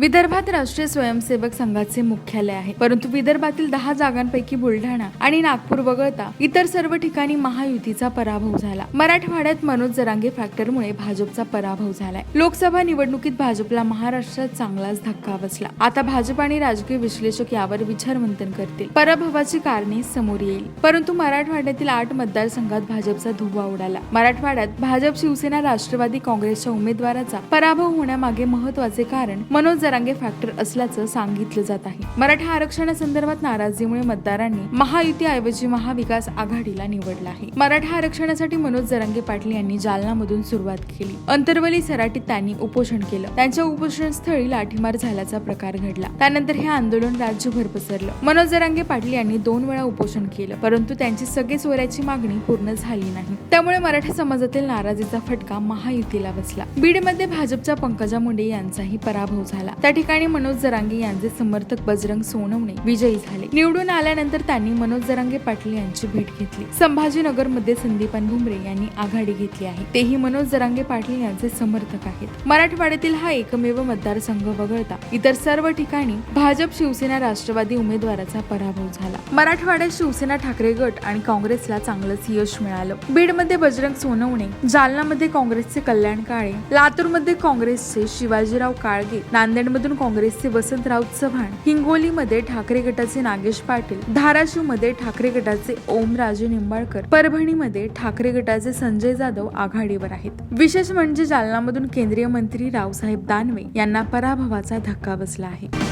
विदर्भात राष्ट्रीय स्वयंसेवक संघाचे मुख्यालय आहे. परंतु विदर्भातील दहा जागांपैकी बुलढाणा आणि नागपूर वगळता इतर सर्व ठिकाणी महायुतीचा पराभव झाला. मराठवाड्यात मनोज जरांगे फॅक्टरमुळे भाजपचा पराभव झालाय. लोकसभा निवडणुकीत भाजपला महाराष्ट्रात चांगलाच धक्का बसला. आता भाजप आणि राजकीय विश्लेषक यावर विचारमंथन करतील. पराभवाची कारणे समोर येईल. परंतु मराठवाड्यातील आठ मतदारसंघात भाजपचा धुव्वा उडाला. मराठवाड्यात भाजप शिवसेना राष्ट्रवादी काँग्रेसच्या उमेदवाराचा पराभव होण्यामागे महत्त्वाचे कारण मनोज जरांगे फॅक्टर असल्याचं सांगितलं जात आहे. मराठा आरक्षणासंदर्भात नाराजीमुळे मतदारांनी महायुतीऐवजी महाविकास आघाडीला निवडला आहे. मराठा आरक्षणासाठी मनोज जरांगे पाटील यांनी जालनामधून सुरुवात केली. अंतरवली सराटीत त्यांनी उपोषण केलं. त्यांच्या उपोषण स्थळी लाठीमार झाल्याचा प्रकार घडला. त्यानंतर हे आंदोलन राज्यभर पसरलं. मनोज जरांगे पाटील यांनी दोन वेळा उपोषण केलं परंतु त्यांची सगळी चोऱ्याची मागणी पूर्ण झाली नाही. त्यामुळे मराठा समाजातील नाराजीचा फटका महायुतीला बसला. बीडमध्ये भाजपच्या पंकजा मुंडे यांचाही पराभव झाला. त्या ठिकाणी मनोज जरांगे यांचे समर्थक बजरंग सोनवणे विजयी झाले. निवडून आल्यानंतर त्यांनी मनोज जरांगे पाटील यांची भेट घेतली. संभाजीनगरमध्ये संदीपान भुमरे यांनी आघाडी घेतली आहे. तेही मनोज जरांगे पाटील यांचे समर्थक आहेत. मराठवाड्यातील हा एकमेव मतदारसंघ वगळता इतर सर्व ठिकाणी भाजप शिवसेना राष्ट्रवादी उमेदवाराचा पराभव झाला. मराठवाड्यात शिवसेना ठाकरे गट आणि काँग्रेसला चांगलंच यश मिळालं. बीडमध्ये बजरंग सोनवणे जालनामध्ये काँग्रेसचे कल्याण काळे लातूरमध्ये काँग्रेसचे शिवाजीराव काळगे नांदेड नांदेडमधून काँग्रेसचे वसंतराव चव्हाण हिंगोलीमध्ये ठाकरे गटाचे नागेश पाटील धाराशिवमध्ये ठाकरे गटाचे ओमराजे निंबाळकर परभणीमध्ये ठाकरे गटाचे संजय जाधव आघाडीवर आहेत. विशेष म्हणजे जालनामधून केंद्रीय मंत्री रावसाहेब दानवे यांना पराभवाचा धक्का बसला आहे.